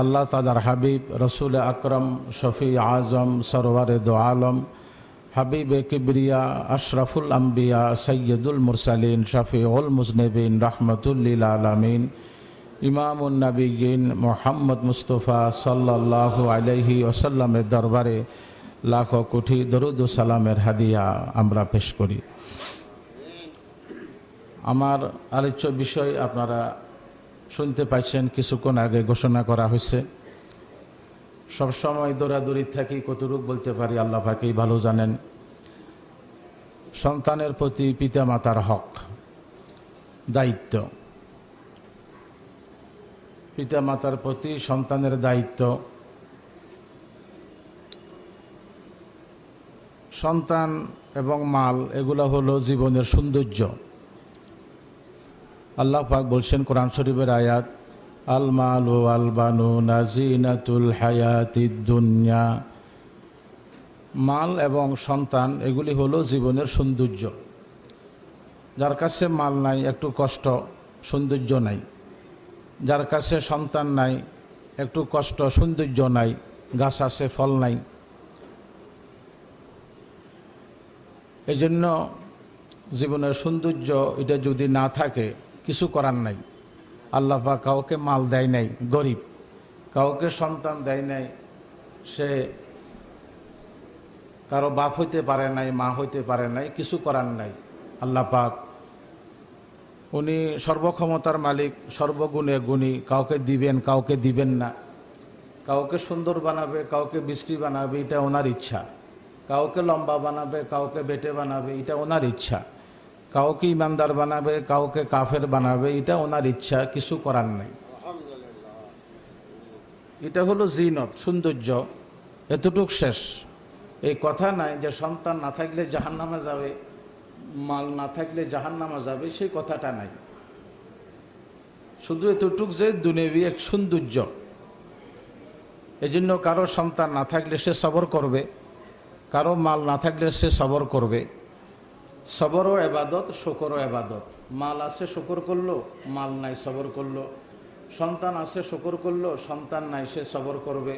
আল্লাহ তালার হাবিব, রসুল আকরম, শফি আজম, সরওয়ার দো আলম, হাবিব এ কিবরিয়া, আশরাফুল আম্বিয়া সৈয়দুল মুরসালিন, শফিউল মুজনবিন রহমতুল্লিল আলমিন ইমামুন্নবীন মোহাম্মদ মুস্তফা সাল্লাহ আলহি ওসাল্লামের দরবারে লাখো কোটি দরুদ সালামের হাদিয়া আমরা পেশ করি। আমার আলোচ্য বিষয় আপনারা শুনতে পাইছেন, কিছুক্ষণ আগে ঘোষণা করা হয়েছে। সবসময় দৌড়াদৌড়ি থাকি, কতটুক বলতে পারি, আল্লাহ পাকেই ভালো জানেন। সন্তানের প্রতি পিতামাতার হক, দায়িত্ব। পিতামাতার প্রতি সন্তানের দায়িত্ব। সন্তান এবং মাল, এগুলো হলো জীবনের সৌন্দর্য। আল্লাহ পাক বলছেন কোরআন শরীফের আয়াত, আল মাল আল বানু নাজিনাতুল হায়াতিদ দুনিয়া। মাল এবং সন্তান, এগুলি হলো জীবনের সৌন্দর্য। যার কাছে মাল নাই, একটু কষ্ট, সৌন্দর্য নাই। যার কাছে সন্তান নাই, একটু কষ্ট, সৌন্দর্য নাই। গাছ আছে, ফল নাই। এই জন্য জীবনের সৌন্দর্য, এটা যদি না থাকে কিছু করার নাই। আল্লাহ কাউকে মাল দেয় নাই, গরিব। কাউকে সন্তান দেয় নাই, সে কারও বাপ হইতে পারে নাই, মা হইতে পারে নাই, কিছু করার নাই। আল্লাহ পাক উনি সর্বক্ষমতার মালিক, সর্বগুণে গুণী, কাউকে দিবেন কাউকে দিবেন না। কাউকে সুন্দর বানাবে, কাউকে বৃষ্টি বানাবে, এটা ওনার ইচ্ছা। কাউকে লম্বা বানাবে, কাউকে বেটে বানাবে, এটা ওনার ইচ্ছা। কাউকে ইমানদার বানাবে কাউকে কাফের বানাবে এটা ওনার ইচ্ছা কিছু করার নাই। এটা হলো জিনত সৌন্দর্য এতটুক শেষ। এই কথা নাই যে সন্তান না থাকলে জাহান নামা যাবে মাল না থাকলে জাহান নামা যাবে সেই কথাটা নাই। শুধু এতটুক যে দুনেবি এক সৌন্দর্য। এই জন্য কারও সন্তান না থাকলে সে সবর করবে কারও মাল না থাকলে সে সবর করবে। সবরও এবাদত শকরও এবাদত মাল আছে শকর করলো মাল নাই সবর করলো সন্তান আছে শকর করলো সন্তান নাই সে সবর করবে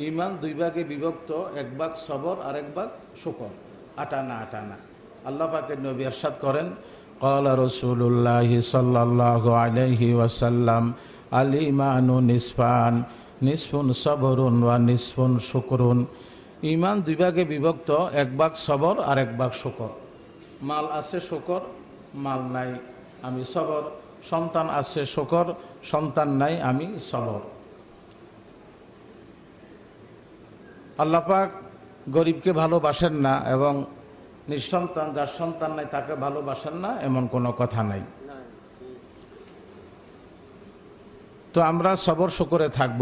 ইমান দুই ভাগে বিভক্ত এক ভাগ সবর আর এক ভাগ শকর আটানা আটানা আল্লাহ পাকের নবী আরশাদ করেন قال رسول الله صلى الله عليه وسلم الإيمان نصفان نصف صبر ونصف شكر ইমান দুই ভাগে বিভক্ত এক ভাগ সবর আর এক ভাগ শকর মাল আছে শকর মাল নাই আমি সবর। সন্তান আছে শকর সন্তান নাই আমি সবর। আল্লাপাক গরিবকে ভালোবাসেন না এবং নিঃসন্তান যার সন্তান নাই তাকে ভালোবাসেন না এমন কোনো কথা নাই। তো আমরা সবর শকরে থাকব।